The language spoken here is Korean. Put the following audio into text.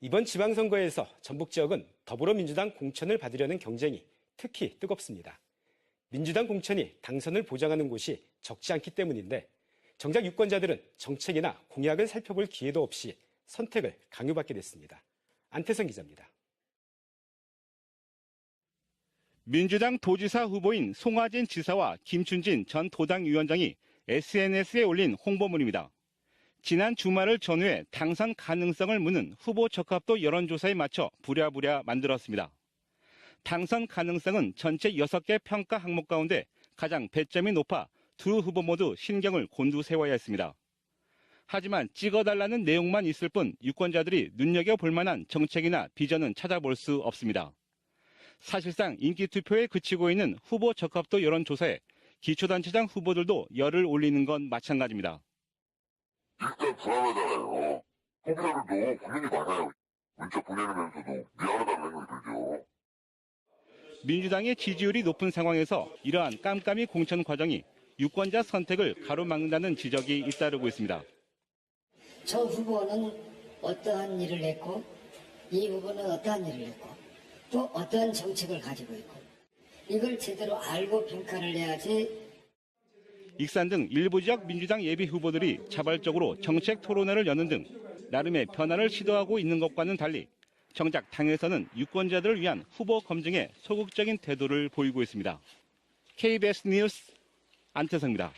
이번 지방선거에서 전북 지역은 더불어민주당 공천을 받으려는 경쟁이 특히 뜨겁습니다. 민주당 공천이 당선을 보장하는 곳이 적지 않기 때문인데 정작 유권자들은 정책이나 공약을 살펴볼 기회도 없이 선택을 강요받게 됐습니다. 안태성 기자입니다. 민주당 도지사 후보인 송하진 지사와 김춘진 전 도당 위원장이 SNS에 올린 홍보물입니다. 지난 주말을 전후해 당선 가능성을 묻는 후보 적합도 여론조사에 맞춰 부랴부랴 만들었습니다. 당선 가능성은 전체 6개 평가 항목 가운데 가장 배점이 높아 두 후보 모두 신경을 곤두세워야 했습니다. 하지만 찍어달라는 내용만 있을 뿐 유권자들이 눈여겨볼 만한 정책이나 비전은 찾아볼 수 없습니다. 사실상 인기 투표에 그치고 있는 후보 적합도 여론조사에 기초단체장 후보들도 열을 올리는 건 마찬가지입니다. 불안하잖아요. 후보들도 고민이 많아요. 문자 보내면서도 미안하다는 생각이 들죠. 민주당의 지지율이 높은 상황에서 이러한 깜깜이 공천 과정이 유권자 선택을 가로막는다는 지적이 잇따르고 있습니다. 저 후보는 어떠한 일을 했고 이 후보는 어떠한 일을 했고 또 어떠한 정책을 가지고 있고 이걸 제대로 알고 평가를 해야지 익산 등 일부 지역 민주당 예비 후보들이 자발적으로 정책 토론회를 여는 등 나름의 변화를 시도하고 있는 것과는 달리 정작 당에서는 유권자들을 위한 후보 검증에 소극적인 태도를 보이고 있습니다. KBS 뉴스 안태성입니다.